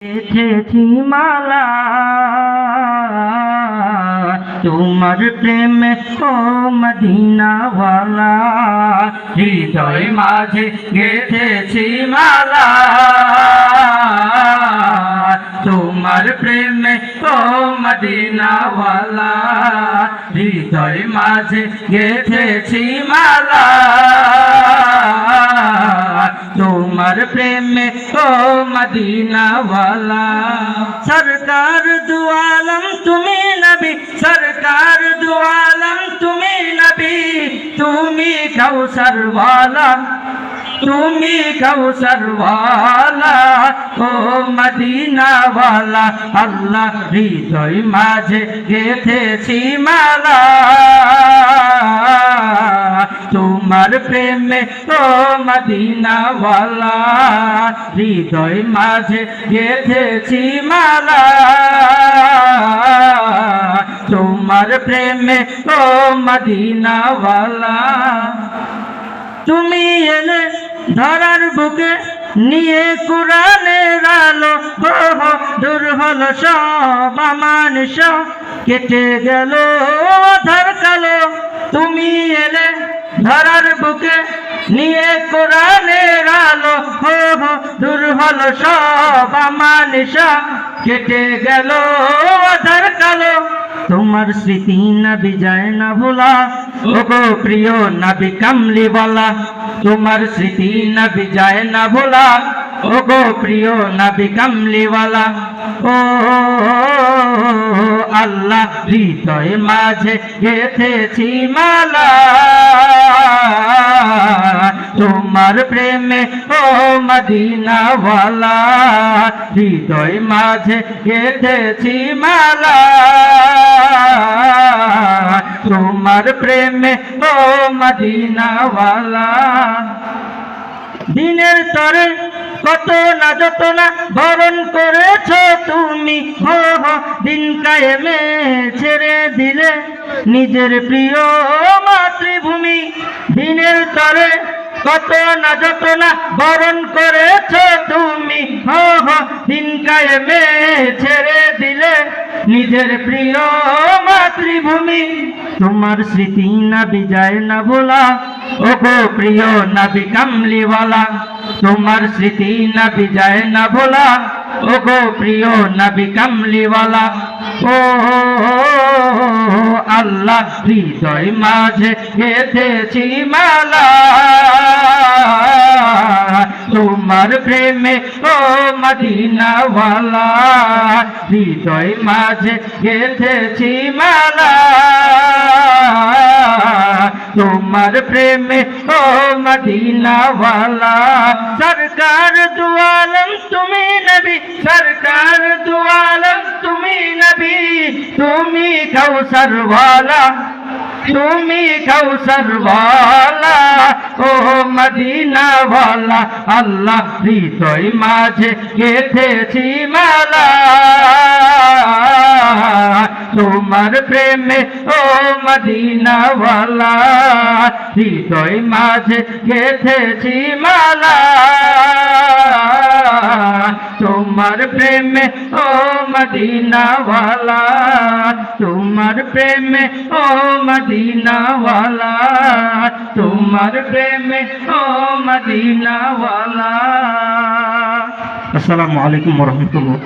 এসেছি মালা। তোমার প্রেমে ও মদিনাওয়ালা। হৃদয় মাঝে গেথেছি মালা। তোমার প্রেমে ও মদিনাওয়ালা। হৃদয় মাঝে গেথেছি মালা। তোমার প্রেমে, ও মদিনাওয়ালা। সরকার দুয়ালম তুমি নবী। সরকার দুয়ালম তুমি নবী। তুমি কৌসরওয়ালা তুমি কৌসরওয়ালা ও মদিনাওয়ালা। আল্লাহ হৃদয় মাঝে গেথেছি মালা। তোমার প্রেমে, ও মদিনাওয়ালা, হৃদয় মাঝে গেথেছি মালা। তোমার প্রেমে, ও মদিনাওয়ালা, তুমি এলে ধরার বুকে নিয়ে কোরআনের আলো হো হো দূর হলো সব মানুষ কেটে গেল ধর কালো। তুমি এলে ধরার বুকে নিয়ে কোরআনের আলো, হো দূর হলো সব মানুষ কেটে গেল ধর কালো, তোমার স্মৃতি নবী যায় না ভোলা। ও গো প্রিয় নবী কামলি বলা, তোমার স্মৃতি নবী যায় না ভোলা। ও গো প্রিয় নবী কামলি বলা ও আল্লাহ হৃদয় মাঝে গেথেছি মালা। তোমার প্রেমে, ও মদিনাওয়ালা, হৃদয় মাঝে গেথেছি মালা। তোমার প্রেমে, ও মদিনাওয়ালা দিনের তরে কত না যত না বরণ করেছ তুমি। হো দিন কায়েমে ছেড়ে দিলে নিজের প্রিয় মাতৃভূমি। দিনের তরে কত না যত না বরণ করেছ তুমি। হো, দিন কায়েমে ছেড়ে দিলে নিজের প্রিয় মাতৃভূমি। তোমার স্মৃতি না বিজয় না ভোলা প্রিয় নাবি কামলিওয়ালা, তোমার স্মৃতি না বিজয় না ভোলা। ও গো প্রিয় নাবি কামলিওয়ালা ও আল্লাহ হৃদয় মাঝে গেথেছি মালা। তোমার প্রেমে, ও মদিনাওয়ালা, হৃদয় মাঝে গেঁথেছি মালা। তোমার প্রেমে, ও মদিনাওয়ালা, সরকার দুয়ালম তুমি নবী, সরকার দুয়ালম তুমি নবী। তুমি কৌসরওয়ালা তুমি কৌসরওয়ালা ও মদিনা ভালা আল্লাহ হৃদয় মাঝে গেথেছি মালা। তোমার প্রেমে, ও মদিনাওয়ালা হৃদয় মাঝে গেথেছি মালা। তোমার প্রেমে ও মদিনাওয়ালা তোমার প্রেমে ও মদিনাওয়ালা তোমার প্রেমে ও মদিনাওয়ালা আসসালামু আলাইকুম রহমতুল্লাহ